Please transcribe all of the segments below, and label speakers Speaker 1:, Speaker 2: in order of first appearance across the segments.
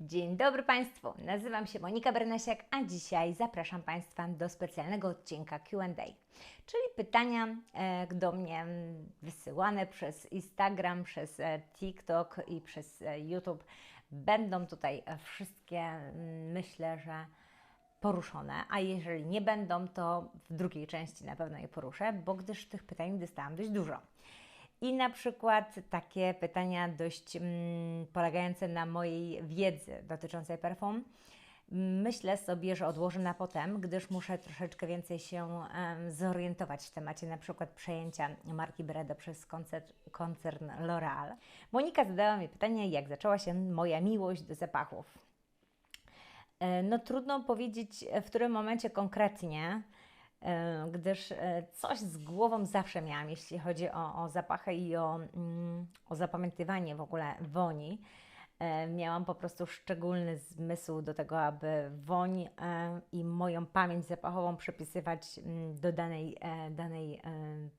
Speaker 1: Dzień dobry Państwu, nazywam się Monika Bernasiak, a dzisiaj zapraszam Państwa do specjalnego odcinka QA, czyli pytania e, do mnie wysyłane przez Instagram, przez e, TikTok i przez e, YouTube. Będą tutaj wszystkie, mm, myślę, że poruszone, a jeżeli nie będą, to w drugiej części na pewno je poruszę, bo gdyż tych pytań dostałam dość dużo. I na przykład takie pytania dość mm, polegające na mojej wiedzy dotyczącej perfum. Myślę sobie, że odłożę na potem, gdyż muszę troszeczkę więcej się em, zorientować w temacie na przykład przejęcia marki Breda przez koncert, koncern L'Oreal. Monika zadała mi pytanie, jak zaczęła się moja miłość do zapachów. E, No trudno powiedzieć, w którym momencie konkretnie, gdyż e, coś z głową zawsze miałam, jeśli chodzi o, o zapachy i o, mm, o zapamiętywanie w ogóle woni. E, Miałam po prostu szczególny zmysł do tego, aby woń e, i moją pamięć zapachową przypisywać mm, do danej, danej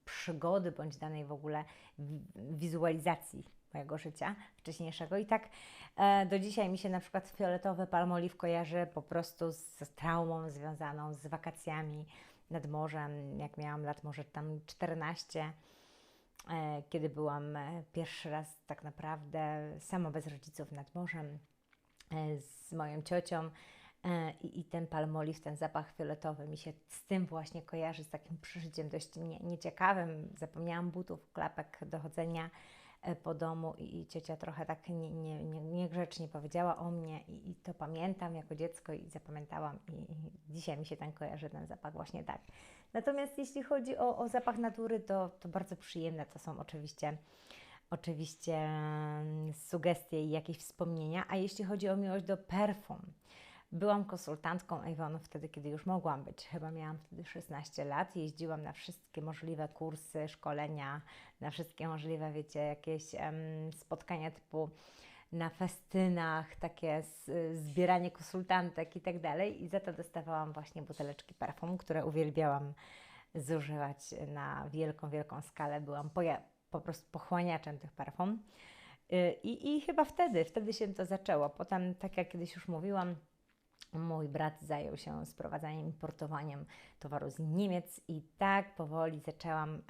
Speaker 1: przygody bądź danej w ogóle wi- wizualizacji mojego życia wcześniejszego. I tak do dzisiaj mi się na przykład fioletowy palmoliw kojarzy po prostu z traumą związaną z wakacjami nad morzem, jak miałam lat może tam 14 e, kiedy byłam e, pierwszy raz tak naprawdę sama bez rodziców nad morzem e, z moją ciocią i, i ten palmoliw, ten zapach fioletowy mi się z tym właśnie kojarzy, z takim przeżyciem dość nie, nieciekawym. Zapomniałam butów, klapek do chodzenia po domu i, i ciocia trochę tak nie, nie, nie, niegrzecznie powiedziała o mnie i, i to pamiętam jako dziecko i zapamiętałam i, i dzisiaj mi się ten kojarzy, ten zapach właśnie tak. Natomiast jeśli chodzi o, o zapach natury, to, to bardzo przyjemne to są oczywiście oczywiście mm, sugestie i jakieś wspomnienia. A jeśli chodzi o miłość do perfum, byłam konsultantką Avon wtedy, kiedy już mogłam być. Chyba miałam wtedy 16 lat. Jeździłam na wszystkie możliwe kursy, szkolenia, na wszystkie możliwe, wiecie, jakieś spotkania typu na festynach, takie zbieranie konsultantek i tak dalej. I za to dostawałam właśnie buteleczki perfum, które uwielbiałam zużywać na wielką, wielką skalę. Byłam poja- po prostu pochłaniaczem tych perfum. Y, I, I chyba wtedy, wtedy się to zaczęło. Potem, tak jak kiedyś już mówiłam, mój brat zajął się sprowadzaniem, importowaniem towaru z Niemiec i tak powoli zaczęłam e,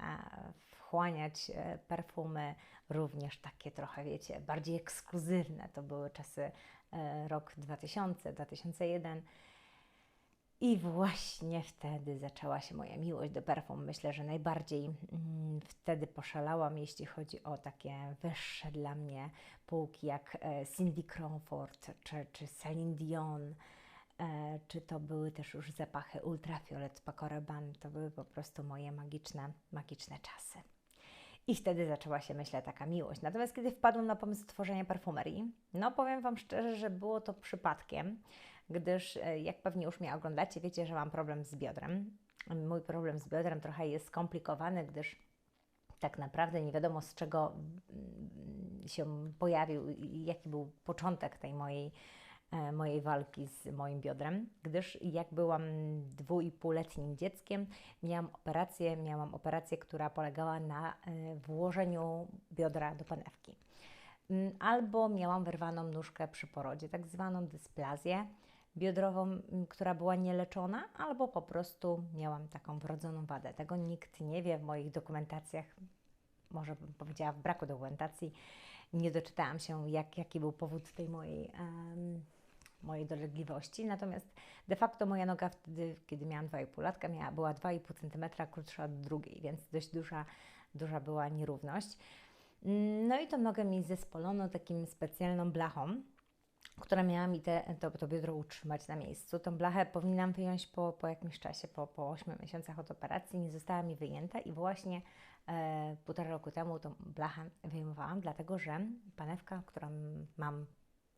Speaker 1: wchłaniać e, perfumy, również takie trochę, wiecie, bardziej ekskluzywne. To były czasy e, rok 2000, 2001. I właśnie wtedy zaczęła się moja miłość do perfum. Myślę, że najbardziej mm, wtedy poszalałam, jeśli chodzi o takie wyższe dla mnie półki jak Cindy Crawford czy, czy Celine Dion. E, czy to były też już zapachy Ultrafiolet Paco Rabanne. To były po prostu moje magiczne, magiczne czasy. I wtedy zaczęła się, myślę, taka miłość. Natomiast kiedy wpadłam na pomysł tworzenia perfumerii, no powiem Wam szczerze, że było to przypadkiem, gdyż e, jak pewnie już mnie oglądacie, wiecie, że mam problem z biodrem. Mój problem z biodrem trochę jest skomplikowany, gdyż tak naprawdę nie wiadomo z czego mm, się pojawił i jaki był początek tej mojej, mojej walki z moim biodrem, gdyż jak byłam dwuipółletnim dzieckiem, miałam operację, miałam operację, która polegała na e, włożeniu biodra do panewki. Mm, Albo miałam wyrwaną nóżkę przy porodzie, tak zwaną dysplazję biodrową, która była nieleczona, albo po prostu miałam taką wrodzoną wadę. Tego nikt nie wie w moich dokumentacjach, może bym powiedziała w braku dokumentacji. Nie doczytałam się, jak, jaki był powód tej mojej, em, mojej dolegliwości. Natomiast de facto moja noga wtedy, kiedy miałam 2,5 latka, miała, była 2,5 cm krótsza od drugiej, więc dość duża, duża była nierówność. No i tą nogę mi zespolono takim specjalną blachą, która miała mi te, to, to biodro utrzymać na miejscu. Tą blachę powinnam wyjąć po, po jakimś czasie, po, po 8 miesiącach od operacji. Nie została mi wyjęta i właśnie e, półtora roku temu tą blachę wyjmowałam, dlatego że panewka, którą mam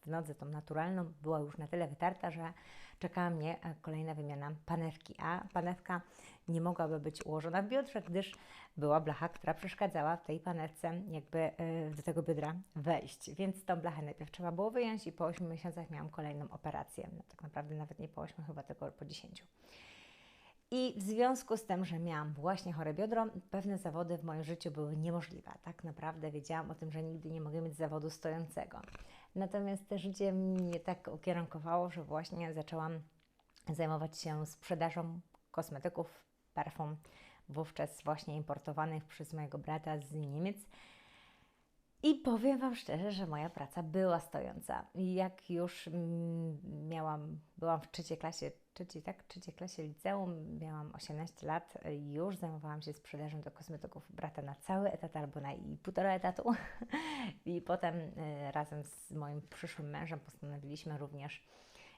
Speaker 1: w nodze, tą naturalną, była już na tyle wytarta, że czekała mnie e, kolejna wymiana panewki, a panewka nie mogłaby być ułożona w biodrze, gdyż była blacha, która przeszkadzała w tej panewce jakby e, do tego biodra wejść. Więc tą blachę najpierw trzeba było wyjąć i po 8 miesiącach miałam kolejną operację. No, tak naprawdę nawet nie po 8, chyba tylko po 10. I w związku z tym, że miałam właśnie chore biodro, pewne zawody w moim życiu były niemożliwe. Tak naprawdę wiedziałam o tym, że nigdy nie mogę mieć zawodu stojącego. Natomiast te życie mnie tak ukierunkowało, że właśnie zaczęłam zajmować się sprzedażą kosmetyków, perfum, wówczas właśnie importowanych przez mojego brata z Niemiec. I powiem Wam szczerze, że moja praca była stojąca. Jak już mm, miałam, byłam w trzeciej klasie, trzeciej, tak, trzeciej klasie liceum, miałam 18 lat, już zajmowałam się sprzedażą do kosmetyków brata na cały etat albo na i półtora etatu. I potem y, razem z moim przyszłym mężem postanowiliśmy również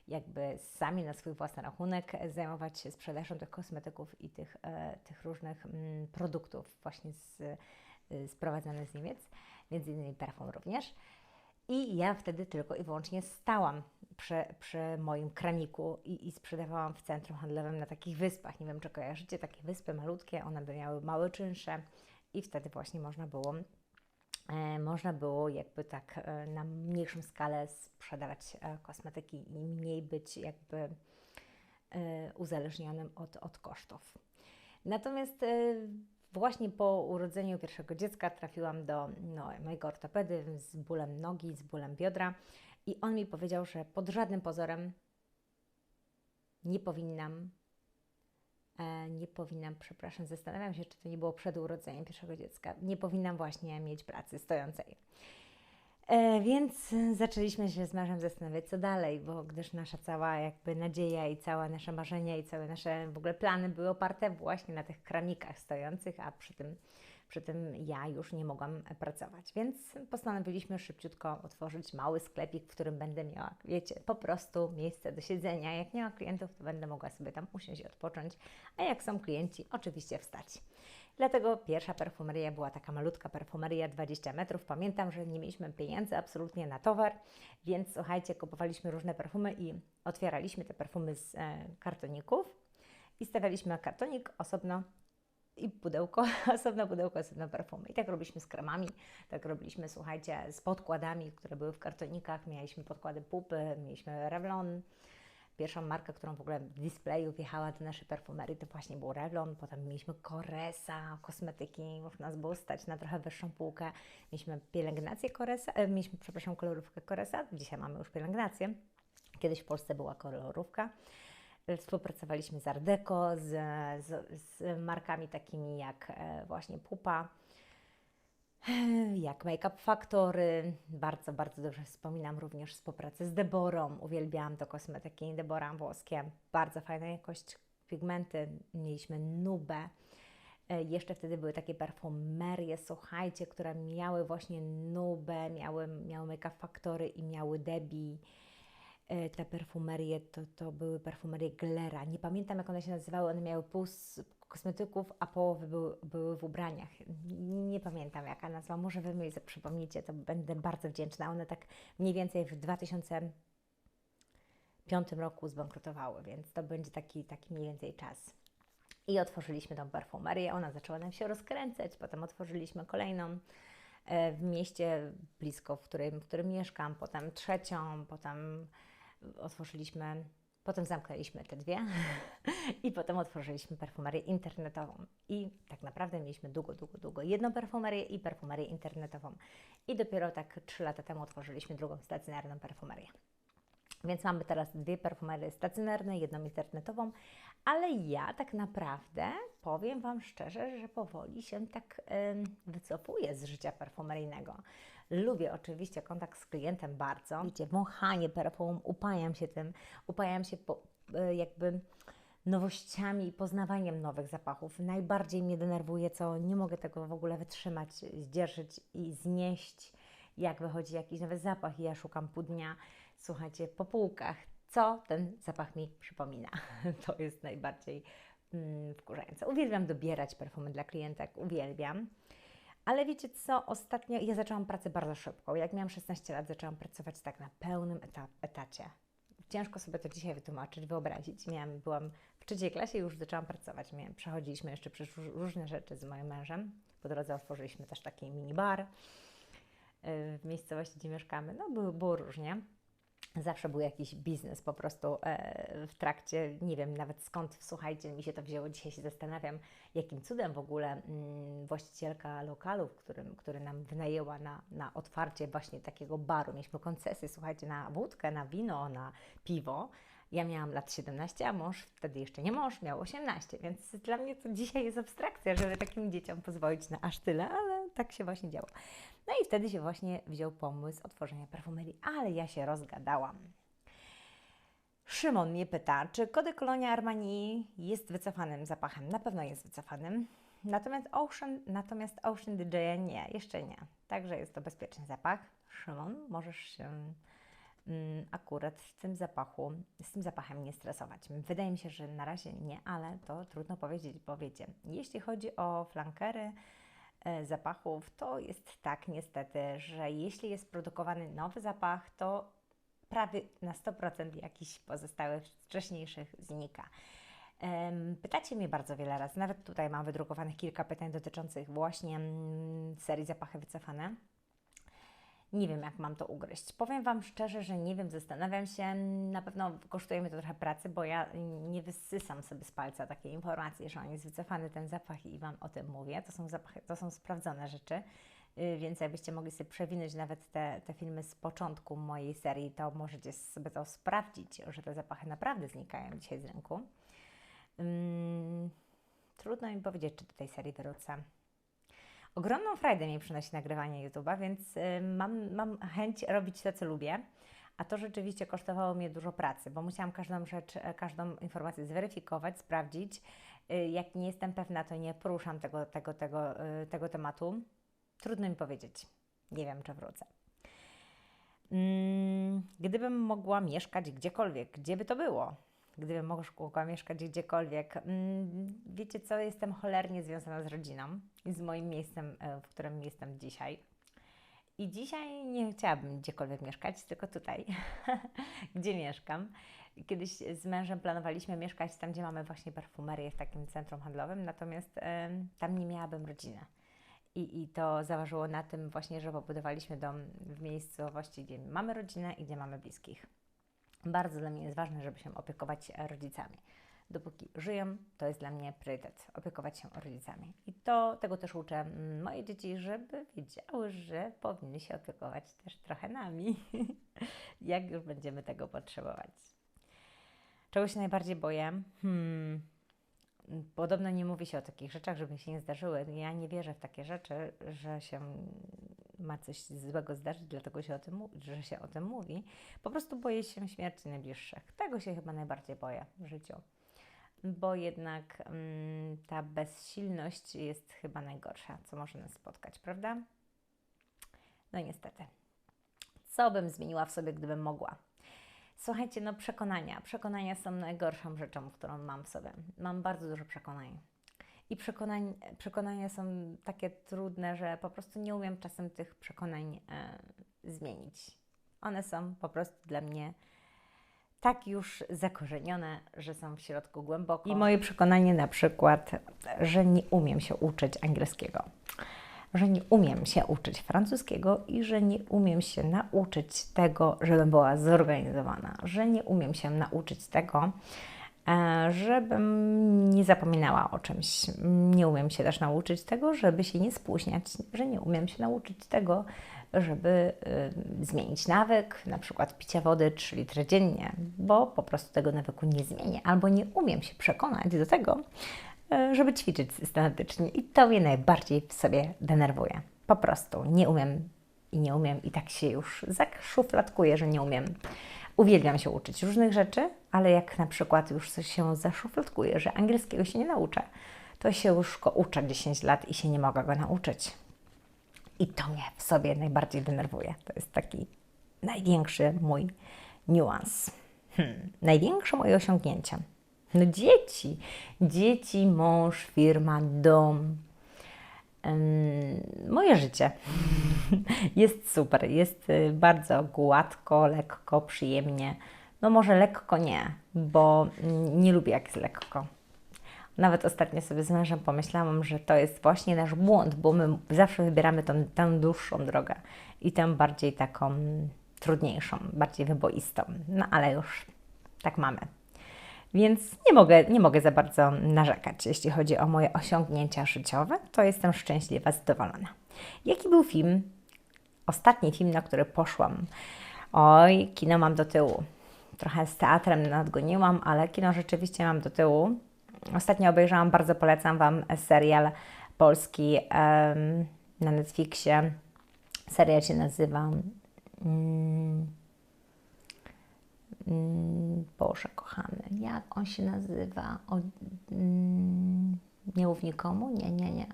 Speaker 1: jakby sami na swój własny rachunek zajmować się sprzedażą tych kosmetyków i tych, e, tych różnych mm, produktów właśnie z, y, sprowadzanych z Niemiec między innymi perfum również. I ja wtedy tylko i wyłącznie stałam przy, przy moim kraniku i, i, sprzedawałam w centrum handlowym na takich wyspach. Nie wiem, czy kojarzycie takie wyspy malutkie, one by miały małe czynsze i wtedy właśnie można było, e, można było jakby tak e, na mniejszą skalę sprzedawać e, kosmetyki i mniej być jakby e, uzależnionym od, od kosztów. Natomiast e, Właśnie po urodzeniu pierwszego dziecka trafiłam do no, mojego ortopedy z bólem nogi, z bólem biodra i on mi powiedział, że pod żadnym pozorem nie powinnam, e, nie powinnam, przepraszam, zastanawiam się, czy to nie było przed urodzeniem pierwszego dziecka, nie powinnam właśnie mieć pracy stojącej. E, więc zaczęliśmy się z mężem zastanawiać, co dalej, bo gdyż nasza cała jakby nadzieja i całe nasze marzenia i całe nasze w ogóle plany były oparte właśnie na tych kramikach stojących, a przy tym, przy tym ja już nie mogłam pracować. Więc postanowiliśmy szybciutko otworzyć mały sklepik, w którym będę miała, wiecie, po prostu miejsce do siedzenia. Jak nie ma klientów, to będę mogła sobie tam usiąść i odpocząć, a jak są klienci, oczywiście wstać. Dlatego pierwsza perfumeria była taka malutka perfumeria 20 metrów. Pamiętam, że nie mieliśmy pieniędzy absolutnie na towar, więc słuchajcie, kupowaliśmy różne perfumy i otwieraliśmy te perfumy z e, kartoników i stawialiśmy kartonik osobno i pudełko, osobno pudełko, osobno perfumy. I tak robiliśmy z kremami, tak robiliśmy, słuchajcie, z podkładami, które były w kartonikach. Mieliśmy podkłady pupy, mieliśmy Revlon, Pierwszą markę, którą w ogóle w displayu wjechała do naszej perfumerii, to właśnie był Revlon, potem mieliśmy Coresa, kosmetyki, można nas było stać na trochę wyższą półkę. Mieliśmy pielęgnację Coresa, e, mieliśmy, przepraszam, kolorówkę Coresa, dzisiaj mamy już pielęgnację. Kiedyś w Polsce była kolorówka. Współpracowaliśmy z Ardeco, z, z, z markami takimi jak e, właśnie Pupa, jak Make Up Factory. Bardzo, bardzo dobrze wspominam również współpracę z Deborą. Uwielbiałam to kosmetyki Debora włoskie. Bardzo fajna jakość pigmenty. Mieliśmy Nubę. E, jeszcze wtedy były takie perfumerie, słuchajcie, które miały właśnie Nubę, miały, miały Make Up Factory i miały Debbie. E, te perfumerie to, to były perfumerie Glera. Nie pamiętam jak one się nazywały, one miały pół, kosmetyków, a połowy były, były w ubraniach. Nie pamiętam jaka nazwa, może Wy mi przypomnicie, to będę bardzo wdzięczna. One tak mniej więcej w 2005 roku zbankrutowały, więc to będzie taki, taki mniej więcej czas. I otworzyliśmy tą perfumerię, ona zaczęła nam się rozkręcać, potem otworzyliśmy kolejną e, w mieście blisko, w którym, w którym mieszkam, potem trzecią, potem otworzyliśmy Potem zamknęliśmy te dwie i potem otworzyliśmy perfumerię internetową. I tak naprawdę mieliśmy długo, długo, długo jedną perfumerię i perfumerię internetową. I dopiero tak trzy lata temu otworzyliśmy drugą stacjonarną perfumerię. Więc mamy teraz dwie perfumerie stacjonarne, jedną internetową, ale ja tak naprawdę powiem Wam szczerze, że powoli się tak yy, wycofuję z życia perfumeryjnego. Lubię oczywiście kontakt z klientem bardzo. Wiecie, wąchanie perfum, upajam się tym, upajam się po, yy, jakby nowościami i poznawaniem nowych zapachów. Najbardziej mnie denerwuje, co nie mogę tego w ogóle wytrzymać, zdzierżyć i znieść, jak wychodzi jakiś nowy zapach i ja szukam pół dnia słuchajcie, po półkach, co ten zapach mi przypomina. To jest najbardziej mm, wkurzające. Uwielbiam dobierać perfumy dla klientek, uwielbiam. Ale wiecie co, ostatnio ja zaczęłam pracę bardzo szybko. Jak miałam 16 lat, zaczęłam pracować tak na pełnym eta etacie. Ciężko sobie to dzisiaj wytłumaczyć, wyobrazić. Miałam, byłam w trzeciej klasie i już zaczęłam pracować. Miałam, przechodziliśmy jeszcze przez różne rzeczy z moim mężem. Po drodze otworzyliśmy też taki mini bar y, w miejscowości, gdzie mieszkamy. No, było, było różnie. Zawsze był jakiś biznes po prostu e, w trakcie, nie wiem nawet skąd, słuchajcie, mi się to wzięło, dzisiaj się zastanawiam, jakim cudem w ogóle mm, właścicielka lokalu, którym, który nam wynajęła na, na otwarcie właśnie takiego baru, mieliśmy koncesję, słuchajcie, na wódkę, na wino, na piwo, ja miałam lat 17, a mąż wtedy jeszcze nie mąż, miał 18, więc dla mnie to dzisiaj jest abstrakcja, żeby takim dzieciom pozwolić na aż tyle, ale tak się właśnie działo. No i wtedy się właśnie wziął pomysł otworzenia perfumerii, ale ja się rozgadałam. Szymon mnie pyta, czy Kody Kolonia Armani jest wycofanym zapachem? Na pewno jest wycofanym. Natomiast Ocean, natomiast Ocean DJ nie, jeszcze nie. Także jest to bezpieczny zapach. Szymon, możesz się akurat w tym zapachu, z tym zapachem nie stresować. Wydaje mi się, że na razie nie, ale to trudno powiedzieć, bo wiecie, jeśli chodzi o flankery, e, zapachów, to jest tak niestety, że jeśli jest produkowany nowy zapach, to prawie na 100% jakiś pozostałych wcześniejszych znika. Pytacie mnie bardzo wiele razy, nawet tutaj mam wydrukowanych kilka pytań dotyczących właśnie mm, serii Zapachy Wycofane. Nie wiem, jak mam to ugryźć. Powiem Wam szczerze, że nie wiem, zastanawiam się. Na pewno kosztuje mnie to trochę pracy, bo ja nie wysysam sobie z palca takiej informacji, że on jest wycofany ten zapach i Wam o tym mówię. To są zapachy, to są sprawdzone rzeczy, yy, więc jakbyście mogli sobie przewinąć nawet te, te filmy z początku mojej serii, to możecie sobie to sprawdzić, że te zapachy naprawdę znikają dzisiaj z rynku. Ym, trudno mi powiedzieć, czy do tej serii wrócę. Ogromną frajdę mi przynosi nagrywanie YouTube'a, więc y, mam, mam chęć robić to, co lubię. A to rzeczywiście kosztowało mnie dużo pracy, bo musiałam każdą rzecz, e, każdą informację zweryfikować, sprawdzić. Y, Jak nie jestem pewna, to nie poruszam tego, tego, tego, y, tego tematu. Trudno mi powiedzieć. Nie wiem, czy wrócę. Mm, Gdybym mogła mieszkać gdziekolwiek, gdzie by to było? Gdybym mogła mieszkać gdziekolwiek. Mm, Wiecie co, jestem cholernie związana z rodziną i z moim miejscem, e, w którym jestem dzisiaj. I dzisiaj nie chciałabym gdziekolwiek mieszkać, tylko tutaj, gdzie mieszkam. Kiedyś z mężem planowaliśmy mieszkać tam, gdzie mamy właśnie perfumerię w takim centrum handlowym, natomiast em, tam nie miałabym rodziny. I, I to zaważyło na tym właśnie, że pobudowaliśmy dom w miejscowości, gdzie mamy rodzinę i gdzie mamy bliskich. Bardzo dla mnie jest ważne, żeby się opiekować e, rodzicami. Dopóki żyją, to jest dla mnie priorytet opiekować się rodzicami. I to tego też uczę moje dzieci, żeby wiedziały, że powinny się opiekować też trochę nami, jak już będziemy tego potrzebować. Czego się najbardziej boję? Hmm. Podobno nie mówi się o takich rzeczach, żeby się nie zdarzyły. Ja nie wierzę w takie rzeczy, że się ma coś złego zdarzyć, dlatego się o tym, że się o tym mówi. Po prostu boję się śmierci najbliższych. Tego się chyba najbardziej boję w życiu. Bo jednak mm, ta bezsilność jest chyba najgorsza, co może nas spotkać, prawda? No niestety. Co bym zmieniła w sobie, gdybym mogła? Słuchajcie, no przekonania. Przekonania są najgorszą rzeczą, którą mam w sobie. Mam bardzo dużo przekonań. I przekonań, przekonania są takie trudne, że po prostu nie umiem czasem tych przekonań e, zmienić. One są po prostu dla mnie tak już zakorzenione, że są w środku głęboko. I moje przekonanie na przykład, że nie umiem się uczyć angielskiego, że nie umiem się uczyć francuskiego i że nie umiem się nauczyć tego, żebym była zorganizowana, że nie umiem się nauczyć tego, żebym nie zapominała o czymś. Nie umiem się też nauczyć tego, żeby się nie spóźniać, że nie umiem się nauczyć tego, żeby y, zmienić nawyk, na przykład picia wody 3 litry dziennie, bo po prostu tego nawyku nie zmienię, albo nie umiem się przekonać do tego, y, żeby ćwiczyć systematycznie i to mnie najbardziej w sobie denerwuje. Po prostu nie umiem i nie umiem i tak się już zaszufladkuję, że nie umiem. Uwielbiam się uczyć różnych rzeczy, ale jak na przykład już coś się zaszufladkuje, że angielskiego się nie nauczę, to się już go uczę 10 lat i się nie mogę go nauczyć. I to mnie w sobie najbardziej denerwuje. To jest taki największy mój niuans. Hmm. Największe moje osiągnięcie. No dzieci. Dzieci, mąż, firma, dom. Moje życie jest super. Jest y, bardzo gładko, lekko, przyjemnie. No może lekko nie, bo mm, nie lubię jak jest lekko. Nawet ostatnio sobie z mężem pomyślałam, że to jest właśnie nasz błąd, bo my zawsze wybieramy tą, dłuższą drogę i tę bardziej taką trudniejszą, bardziej wyboistą. No ale już tak mamy. Więc nie mogę, nie mogę za bardzo narzekać, jeśli chodzi o moje osiągnięcia życiowe, to jestem szczęśliwa, zadowolona. Jaki był film? Ostatni film, na który poszłam. Oj, kino mam do tyłu. Trochę z teatrem nadgoniłam, ale kino rzeczywiście mam do tyłu. Ostatnio obejrzałam, bardzo polecam Wam serial polski em, na Netflixie. Serial się nazywa. Mm, Boże, kochany, jak on się nazywa? O, mm, nie mów nikomu? Nie, nie, nie.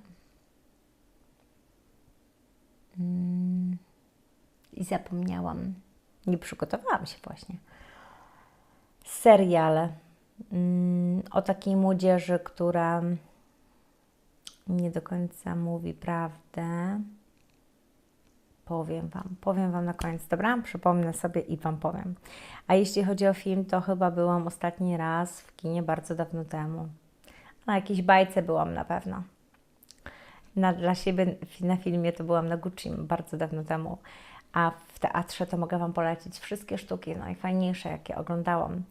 Speaker 1: Mm, I zapomniałam. Nie przygotowałam się właśnie. Serial mm, o takiej młodzieży, która nie do końca mówi prawdę. Powiem Wam, powiem Wam na koniec, dobra? Przypomnę sobie i Wam powiem. A jeśli chodzi o film, to chyba byłam ostatni raz w kinie bardzo dawno temu. Na jakiejś bajce byłam na pewno. Na, dla siebie na filmie to byłam na Gucci bardzo dawno temu. A w teatrze to mogę Wam polecić wszystkie sztuki najfajniejsze, jakie oglądałam.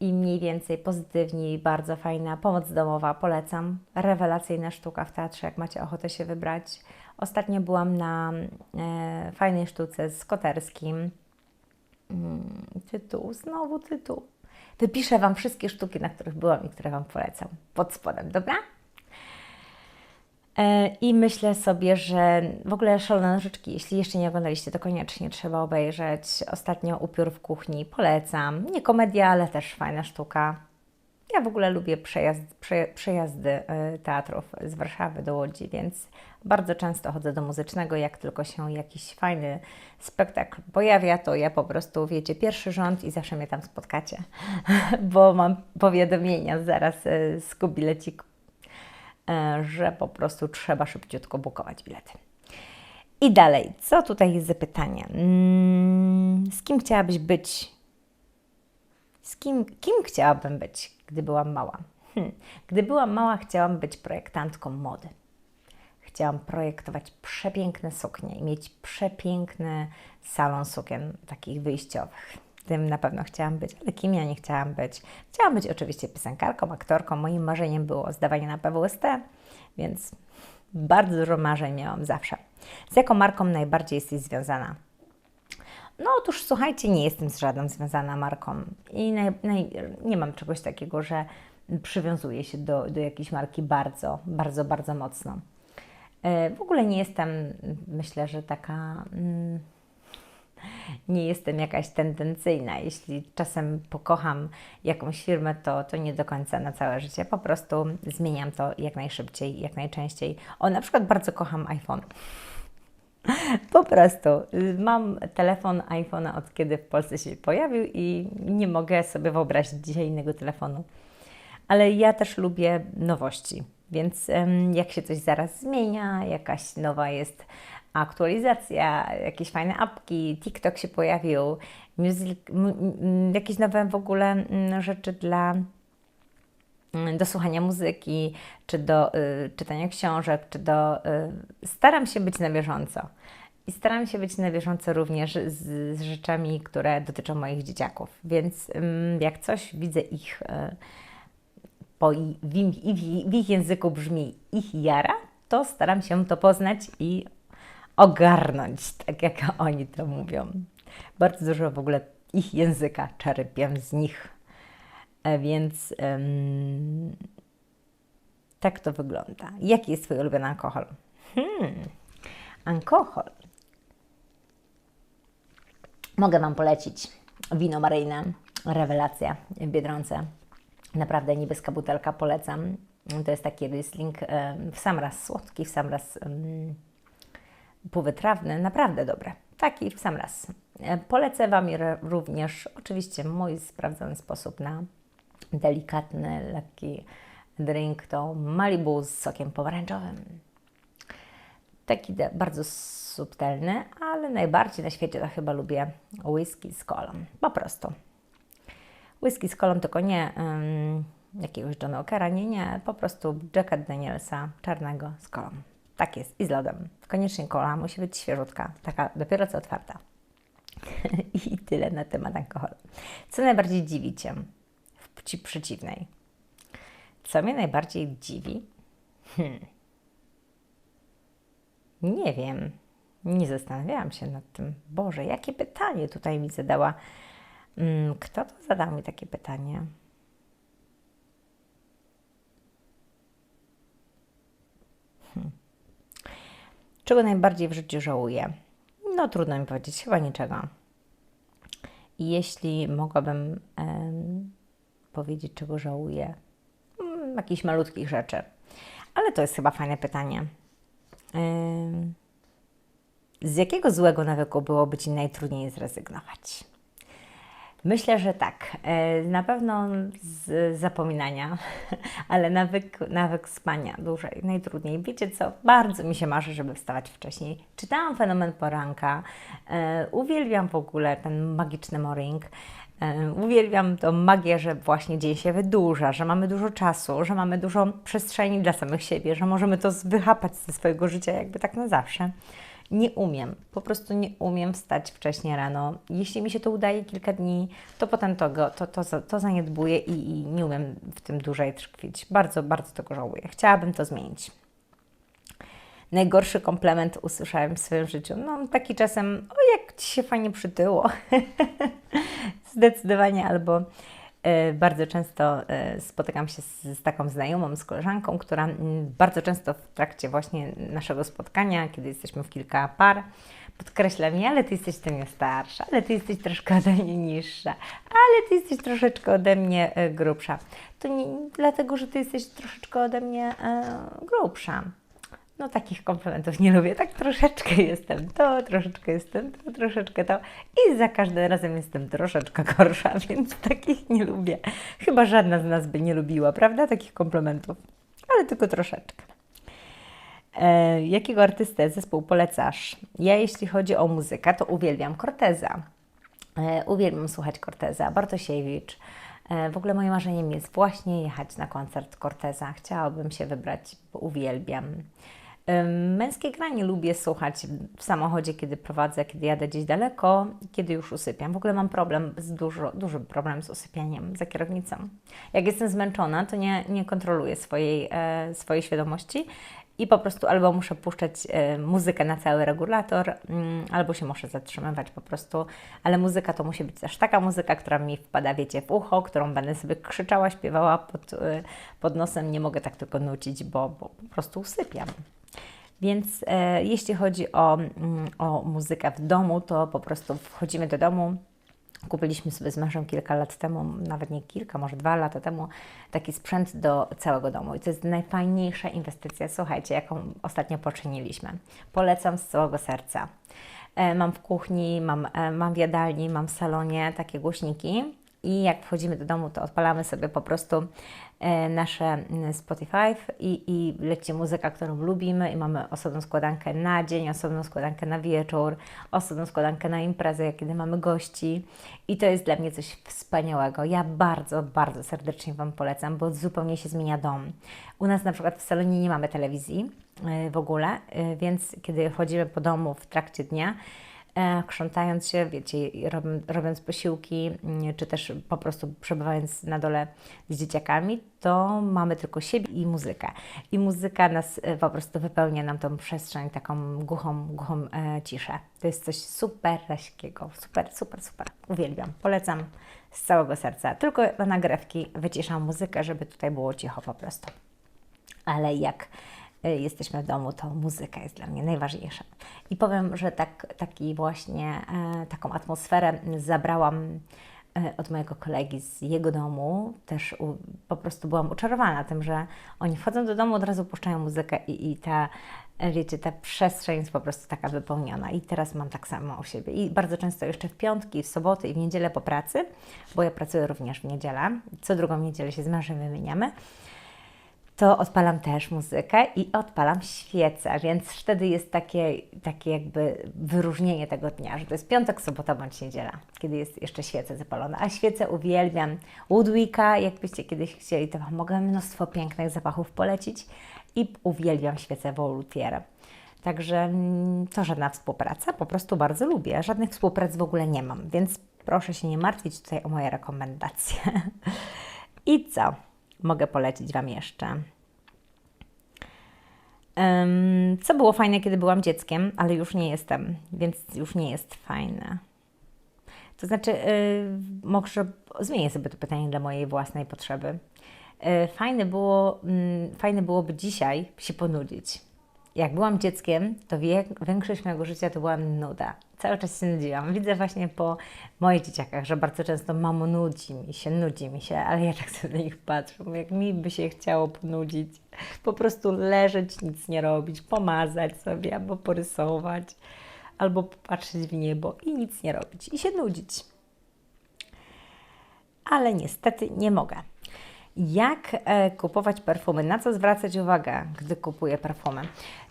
Speaker 1: I mniej więcej pozytywni, bardzo fajna pomoc domowa, polecam. Rewelacyjna sztuka w teatrze, jak macie ochotę się wybrać. Ostatnio byłam na e, fajnej sztuce z Koterskim. Mm, tytuł, znowu tytuł. Wypiszę Wam wszystkie sztuki, na których byłam i które Wam polecam pod spodem, dobra? E, I myślę sobie, że w ogóle Szalone Nożyczki, jeśli jeszcze nie oglądaliście, to koniecznie trzeba obejrzeć. Ostatnio Upiór w kuchni, polecam. Nie komedia, ale też fajna sztuka. Ja w ogóle lubię przejazd, prze, przejazdy e, teatrów z Warszawy do Łodzi, więc bardzo często chodzę do muzycznego. Jak tylko się jakiś fajny spektakl pojawia, to ja po prostu, wiecie, pierwszy rząd i zawsze mnie tam spotkacie, bo mam powiadomienia zaraz e, z Kubilecik że po prostu trzeba szybciutko bukować bilety. I dalej, co tutaj jest za pytanie? Mm, z kim chciałabyś być? Z kim, kim chciałabym być, gdy byłam mała? Hm. Gdy byłam mała, chciałam być projektantką mody. Chciałam projektować przepiękne suknie i mieć przepiękny salon sukien takich wyjściowych. Tym na pewno chciałam być, ale kim ja nie chciałam być? Chciałam być oczywiście piosenkarką, aktorką. Moim marzeniem było zdawanie na PWST, więc bardzo dużo marzeń miałam zawsze. Z jaką marką najbardziej jesteś związana? No otóż słuchajcie, nie jestem z żadną związana marką i naj, naj, nie mam czegoś takiego, że przywiązuję się do, do jakiejś marki bardzo, bardzo, bardzo mocno. E, w ogóle nie jestem, myślę, że taka... Mm, nie jestem jakaś tendencyjna. Jeśli czasem pokocham jakąś firmę, to, to nie do końca na całe życie. Po prostu zmieniam to jak najszybciej, jak najczęściej. O, na przykład bardzo kocham iPhone. Po prostu y, mam telefon iPhone'a od kiedy w Polsce się pojawił i nie mogę sobie wyobrazić dzisiaj innego telefonu. Ale ja też lubię nowości, więc jak się coś zaraz zmienia, jakaś nowa jest aktualizacja, jakieś fajne apki, TikTok się pojawił, music, jakieś nowe w ogóle rzeczy dla do słuchania muzyki, czy do y, czytania książek, czy do. Y, staram się być na bieżąco. I staram się być na bieżąco również z, z rzeczami, które dotyczą moich dzieciaków. Więc y, jak coś widzę ich, y, po, w, w, w ich języku brzmi ich jara, to staram się to poznać i ogarnąć, tak jak oni to mówią. Bardzo dużo w ogóle ich języka czerpię z nich. E, więc tak to wygląda. Jaki jest Twój ulubiony alkohol? Hmm, alkohol. Mogę Wam polecić wino maryjne, rewelacja w Biedronce. Naprawdę niebieska butelka, polecam. To jest taki Riesling w sam raz słodki, w sam raz um, półwytrawny, naprawdę dobre. Taki w sam raz. E, polecę Wam również oczywiście mój sprawdzony sposób na delikatny, lekki drink to Malibu z sokiem pomarańczowym. Taki bardzo subtelny, ale najbardziej na świecie to chyba lubię whisky z kolą. Po prostu. Whisky z kolą, tylko nie um, jakiegoś John Walkera, nie, nie, po prostu Jacka Danielsa czarnego z kolą. Tak jest, i z lodem. Koniecznie kola musi być świeżutka, taka dopiero co otwarta. I tyle na temat alkoholu. Co najbardziej dziwi Cię w płci przeciwnej? Co mnie najbardziej dziwi? Hmm. Nie wiem. Nie zastanawiałam się nad tym. Boże, jakie pytanie tutaj mi zadała. Mm, Kto to zadał mi takie pytanie? Hmm. Czego najbardziej w życiu żałuję? No trudno mi powiedzieć, chyba niczego. Jeśli mogłabym em, powiedzieć, czego żałuję, mm, jakichś malutkich rzeczy. Ale to jest chyba fajne pytanie. Z jakiego złego nawyku byłoby Ci najtrudniej zrezygnować? Myślę, że tak. Na pewno z zapominania, ale nawyk, nawyk spania dłużej, najtrudniej. Wiecie co? Bardzo mi się marzy, żeby wstawać wcześniej. Czytałam Fenomen Poranka. Uwielbiam w ogóle ten magiczny morning. E, Uwielbiam tą magię, że właśnie dzień się wydłuża, że mamy dużo czasu, że mamy dużo przestrzeni dla samych siebie, że możemy to wychapać ze swojego życia jakby tak na zawsze. Nie umiem, po prostu nie umiem wstać wcześnie rano. Jeśli mi się to udaje kilka dni, to potem to, go, to, to, to zaniedbuję i, i nie umiem w tym dłużej tkwić. Bardzo, bardzo tego żałuję. Chciałabym to zmienić. Najgorszy komplement usłyszałem w swoim życiu. No, taki czasem, o jak ci się fajnie przytyło. Zdecydowanie, albo e, bardzo często e, spotykam się z, z taką znajomą, z koleżanką, która bardzo często w trakcie właśnie naszego spotkania, kiedy jesteśmy w kilka par, podkreśla mi, ale ty jesteś ode mnie starsza, ale ty jesteś troszkę ode mnie niższa, ale ty jesteś troszeczkę ode mnie e, grubsza. To nie dlatego, że ty jesteś troszeczkę ode mnie grubsza. No takich komplementów nie lubię. Tak troszeczkę jestem to, troszeczkę jestem to, troszeczkę to. I za każdym razem jestem troszeczkę gorsza, więc takich nie lubię. Chyba żadna z nas by nie lubiła, prawda? Takich komplementów. Ale tylko troszeczkę. E, jakiego artystę zespół polecasz? Ja jeśli chodzi o muzykę, to uwielbiam Corteza. E, uwielbiam słuchać Corteza, Bartosiewicz. E, w ogóle moim marzeniem jest właśnie jechać na koncert Corteza. Chciałabym się wybrać, bo uwielbiam. Męskie granie lubię słuchać w samochodzie, kiedy prowadzę, kiedy jadę gdzieś daleko, kiedy już usypiam. W ogóle mam problem, z dużo, duży problem z usypianiem za kierownicą. Jak jestem zmęczona, to nie, nie kontroluję swojej, e, swojej świadomości i po prostu albo muszę puszczać e, muzykę na cały regulator, mm, albo się muszę zatrzymywać po prostu, ale muzyka to musi być też taka muzyka, która mi wpada, wiecie, w ucho, którą będę sobie krzyczała, śpiewała pod, e, pod nosem, nie mogę tak tylko nucić, bo, bo po prostu usypiam. Więc e, jeśli chodzi o, mm, o muzykę w domu, to po prostu wchodzimy do domu. Kupiliśmy sobie z mężem kilka lat temu, nawet nie kilka, może dwa lata temu, taki sprzęt do całego domu. I to jest najfajniejsza inwestycja, słuchajcie, jaką ostatnio poczyniliśmy. Polecam z całego serca. E, Mam w kuchni, mam, e, mam w jadalni, mam w salonie takie głośniki i jak wchodzimy do domu, to odpalamy sobie po prostu e, nasze mm, Spotify i, i leci muzyka, którą lubimy i mamy osobną składankę na dzień, osobną składankę na wieczór, osobną składankę na imprezę, kiedy mamy gości i to jest dla mnie coś wspaniałego. Ja bardzo, bardzo serdecznie Wam polecam, bo zupełnie się zmienia dom. U nas na przykład w salonie nie mamy telewizji e, w ogóle, e, więc kiedy chodzimy po domu w trakcie dnia, krzątając się, wiecie, robiąc posiłki, mm, czy też po prostu przebywając na dole z dzieciakami, to mamy tylko siebie i muzykę. I muzyka nas e, po prostu wypełnia nam tą przestrzeń taką głuchą, głuchą e, ciszę. To jest coś super raśkiego. Super, super, super. Uwielbiam. Polecam z całego serca. Tylko na nagrywki wyciszam muzykę, żeby tutaj było cicho po prostu ale jak jesteśmy w domu, to muzyka jest dla mnie najważniejsza. I powiem, że tak, taki właśnie, e, taką atmosferę zabrałam e, od mojego kolegi z jego domu. Też u, po prostu byłam uczarowana tym, że oni wchodzą do domu, od razu puszczają muzykę i, i ta, wiecie, ta przestrzeń jest po prostu taka wypełniona. I teraz mam tak samo u siebie. I bardzo często jeszcze w piątki, w soboty i w niedzielę po pracy, bo ja pracuję również w niedzielę. Co drugą niedzielę się z mężem wymieniamy to odpalam też muzykę i odpalam świecę, więc wtedy jest takie, takie jakby wyróżnienie tego dnia, że to jest piątek, sobota bądź niedziela, kiedy jest jeszcze świece zapalone. A świece uwielbiam. Woodwicka, jakbyście kiedyś chcieli, to Wam mogę mnóstwo pięknych zapachów polecić i uwielbiam świecę Voltaire. Także mm, to żadna współpraca, po prostu bardzo lubię. Żadnych współprac w ogóle nie mam, więc proszę się nie martwić tutaj o moje rekomendacje. I co mogę polecić Wam jeszcze? Co było fajne, kiedy byłam dzieckiem, ale już nie jestem, więc już nie jest fajne. To znaczy, yy, może zmienię sobie to pytanie dla mojej własnej potrzeby. Yy, fajne, było, mm, fajne byłoby dzisiaj się ponudzić. Jak byłam dzieckiem, to większość mojego życia to była nuda. Cały czas się nudziłam. Widzę właśnie po moich dzieciakach, że bardzo często mamo nudzi mi się, nudzi mi się, ale ja tak sobie na nich patrzę, jak mi by się chciało ponudzić. Po prostu leżeć, nic nie robić, pomazać sobie albo porysować albo popatrzeć w niebo i nic nie robić i się nudzić. Ale niestety nie mogę. Jak e, kupować perfumy? Na co zwracać uwagę, gdy kupuję perfumy?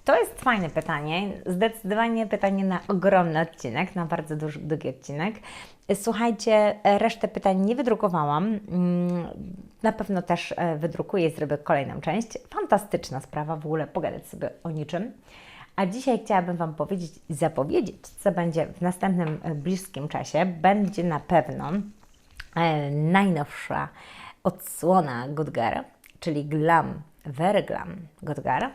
Speaker 1: To jest fajne pytanie. Zdecydowanie pytanie na ogromny odcinek, na bardzo długi odcinek. Słuchajcie, resztę pytań nie wydrukowałam. Mm, Na pewno też e, wydrukuję i zrobię kolejną część. Fantastyczna sprawa w ogóle pogadać sobie o niczym. A dzisiaj chciałabym Wam powiedzieć i zapowiedzieć, co będzie w następnym e, bliskim czasie. Będzie na pewno najnowsza odsłona Good Girl, czyli Glam, Very Glam Good Girl.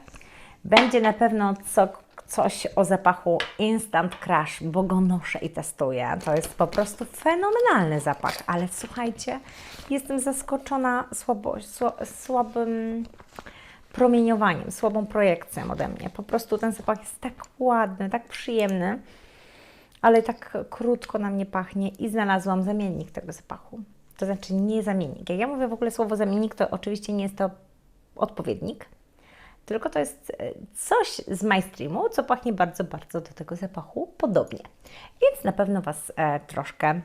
Speaker 1: Będzie na pewno co, coś o zapachu Instant Crush, bo go noszę i testuję. To jest po prostu fenomenalny zapach, ale słuchajcie, jestem zaskoczona słabo, słabym promieniowaniem, słabą projekcją ode mnie. Po prostu ten zapach jest tak ładny, tak przyjemny, ale tak krótko na mnie pachnie i znalazłam zamiennik tego zapachu. To znaczy nie zamiennik. Jak ja mówię w ogóle słowo zamiennik, to oczywiście nie jest to odpowiednik, tylko to jest e, coś z mainstreamu, co pachnie bardzo, bardzo do tego zapachu podobnie. Więc na pewno Was e, troszkę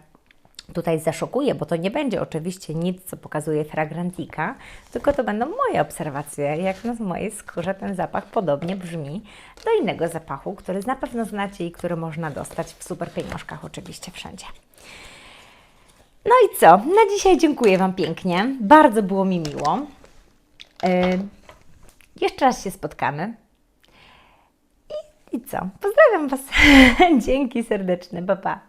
Speaker 1: tutaj zaszokuje, bo to nie będzie oczywiście nic, co pokazuje fragrantika, tylko to będą moje obserwacje, jak na mojej skórze ten zapach podobnie brzmi do innego zapachu, który na pewno znacie i który można dostać w super pieniążkach oczywiście wszędzie. No i co? Na dzisiaj dziękuję Wam pięknie. Bardzo było mi miło. Yy, jeszcze raz się spotkamy. I, I co? Pozdrawiam Was. Dzięki serdeczne. Pa, pa.